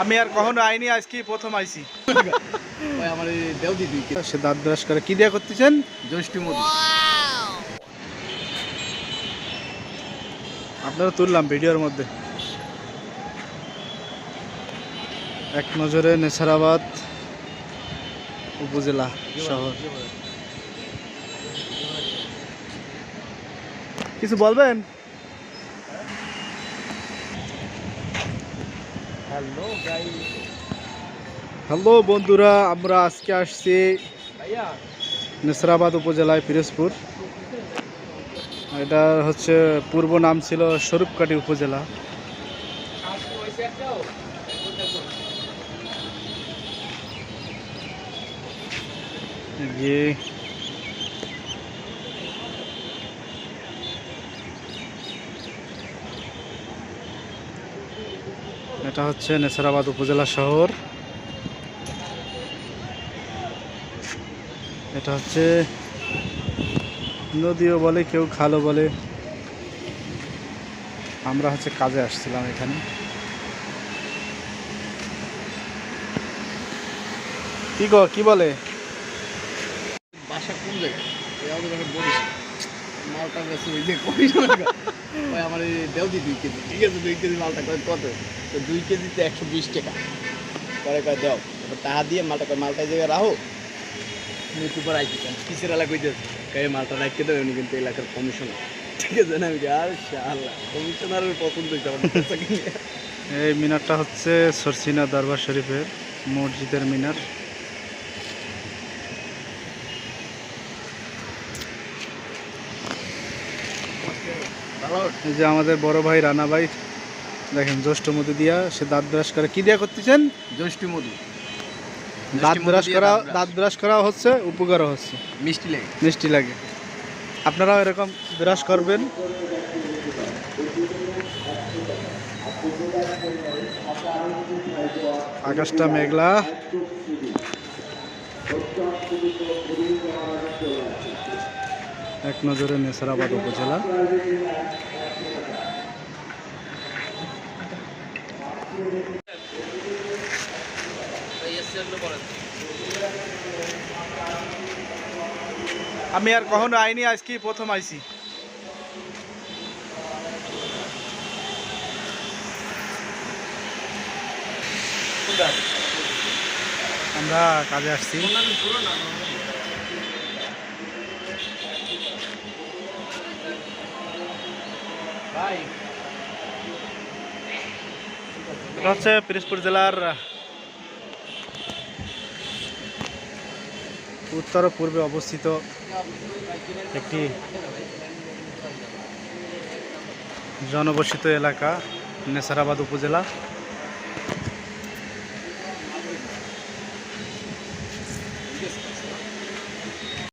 আমি আর কখনো আইনি আজকে প্রথম আইছি। ওই আমার দেও দিদি সে দাঁত ব্রাশ করে কি দিয়ে করতেছেন? জ্যৈষ্ঠী মোদী আপনারা তুললাম ভিডিওর মধ্যে। এক নজরে নেসারাবাদ উপজেলা শহর। কিছু বলবেন? হ্যালো হ্যালো বন্ধুরা আমরা আজকে আসছি নেসরাবাদ উপজেলায় পিরোজপুর। এটা হচ্ছে পূর্ব নাম ছিল স্বরূপকাটি উপজেলা। গিয়ে এটা হচ্ছে নেসারাবাদ উপজেলা শহর। এটা হচ্ছে নদীও বলে, কেউ খালও বলে। আমরা হচ্ছে কাজে আসছিলাম এখানে। কি গো, কি বলে? বাসা কোন জায়গায়? মালটা বেশি ওই যে করিস ওই আমার এই দেও দি দুই কেজি। ঠিক আছে, দুই কেজি মালটা করে কত? তো দুই কেজিতে একশো বিশ টাকা। পরে কয় দাও। এবার টাকা দিয়ে মালটা কয়, মালটা জায়গায় রাখো। মৃত্যু পর আইছি কিসের এলাকা কইতেছে? কয়ে মালটা রাখতে দেবে উনি কিন্তু এলাকার কমিশনার ঠিক আছে না? আমি আর শালা কমিশনারের পছন্দ হয়েছে আমার এই মিনারটা হচ্ছে সরসিনা দরবার শরীফের মসজিদের মিনার। এই যে আমাদের বড় ভাই রানা ভাই দেখেন জ্যৈষ্ঠ মধু দিয়া সে দাঁত ব্রাশ করে। কি দিয়া করতেছেন? জ্যৈষ্ঠী মধু। দাঁত ব্রাশ করা দাঁত ব্রাশ। করা হচ্ছে উপকারও হচ্ছে। মিষ্টি লেগে। মিষ্টি লাগে। আপনারাও এরকম ব্রাশ করবেন। আকাশটা মেঘলা। এক নজরে নেসারাবাদ উপজেলা। আমি আর কখনো আইনি আজকে প্রথম আইছি। আমরা কাজে আসছি। এটা হচ্ছে পিরোজপুর জেলার উত্তর পূর্বে অবস্থিত একটি জনবসিত এলাকা নেসারাবাদ উপজেলা।